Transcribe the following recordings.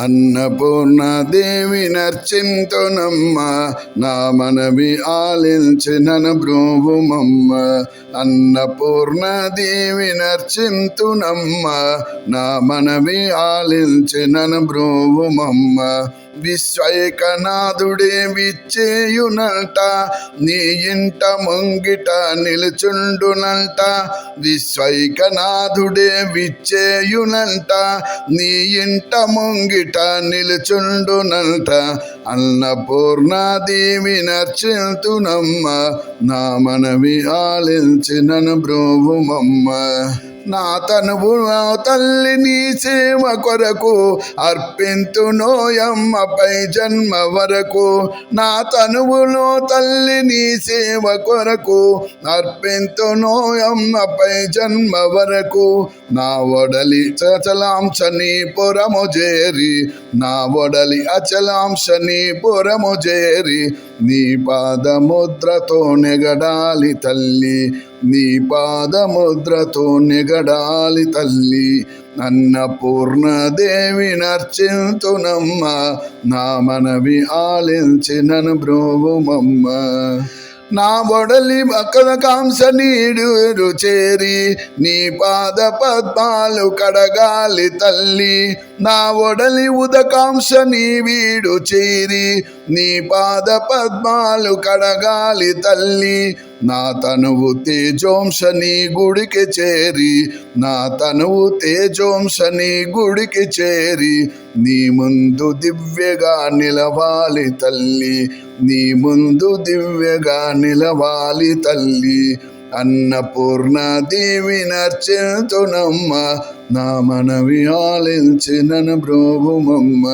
అన్నపూర్ణాదేవి నర్చింతునమ్మ నా మనవి ఆలించినను అన్నపూర్ణ దేవి నర్చింతునమ్మ నా మనవి ఆలించినను బ్రూవుమమ్మ. విశ్వైకనాథుడే విచ్చేయునంట నీ ఇంట ముంగిట నిలుచుండునంట. విశ్వైకనాథుడే విచ్చేయునంట నీ ఇంట ముంగిట నిలుచుండునంట. అన్నపూర్ణాదేవి నర్చింతునమ్మ నా మనవి ఆలించినను బ్రోవుమమ్మ. నా తనువు నా తల్లి నీ సేవ కొరకు అర్పింతునోయమ్మపై జన్మ వరకు. నా తనువులో తల్లి నీ సేవ కొరకు అర్పింతునోయమ్మపై జన్మ వరకు. నా ఒడలి చచలాంశ నీ పురము చేరి నా ఒడలి అచలాంశ నీ పురము చేరి నీ పాదముద్రతో నెగడాలి తల్లి. నీ పాదముద్రతో నెగడాలి తల్లి. అన్నపూర్ణదేవి నర్చింతునమ్మ నా మనవి ఆలించినను బ్రోవుమమ్మ. నా బొడలి మకర కాంస నీడు చేరి నీ పాద పద్మాలు కడగాలి తల్లి. నా ఒడలి ఉదకాంస నీ వీడు చేరి నీ పాద పద్మాలు కడగాలి తల్లి. నా తనువు తేజోంశ నీ గుడికి చేరి. నా తనువు తేజోంశ నీ గుడికి చేరి. నీ ముందు దివ్యగా నిలవాలి తల్లి. నీ ముందు దివ్యగా నిలవాలి తల్లి. అన్నపూర్ణ దేవి నర్చెతునమ్మ. నా మనవి ఆలించినను బ్రోవుమమ్మ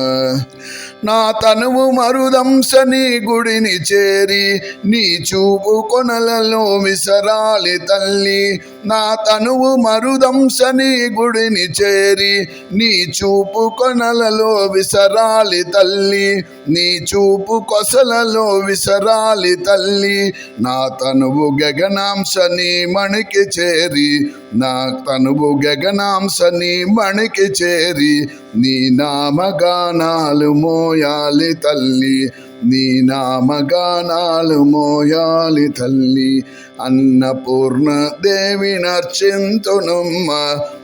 నా తనువు మరుదంశ నీ గుడిని చేరి నీ చూపు కొనలలో విసరాలి తల్లి. నా తనువు మరుదంశ నీ గుడిని చేరి నీ చూపు కొనలలో విసరాలి తల్లి. నీ చూపు కొసలలో విసరాలి తల్లి. నా తనువు గగనాంశ నీ మణికి చేరి నా తనువు గగనాంశని మణికి చేరి నీ నామగానాలు మోయాలి తల్లి నీ నామగానాలు మోయాలి తల్లి. అన్నపూర్ణ దేవి నర్చింతునుమ్మ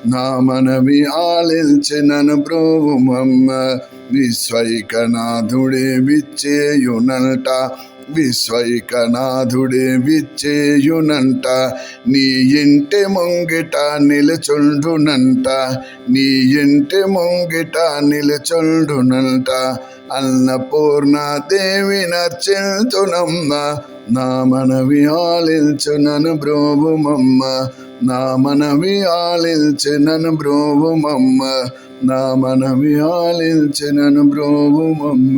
నా మనవి ఆలించినను బ్రోవుమమ్మ విశ్వైకనాథుడే విచ్చేయునట విశ్వైకనాథుడే విచ్చేయునంట నీ ఇంటి ముంగిట నిలుచుండునంట నీ ఇంటి ముంగిట నిలుచుండునంట అన్నపూర్ణ దేవి నర్చింతునమ్మ నా మనవి ఆలించునను బ్రోవుమమ్మ నా మనవి ఆలించినను బ్రోవుమమ్మ నా మనవి ఆలించినను బ్రోవుమమ్మ.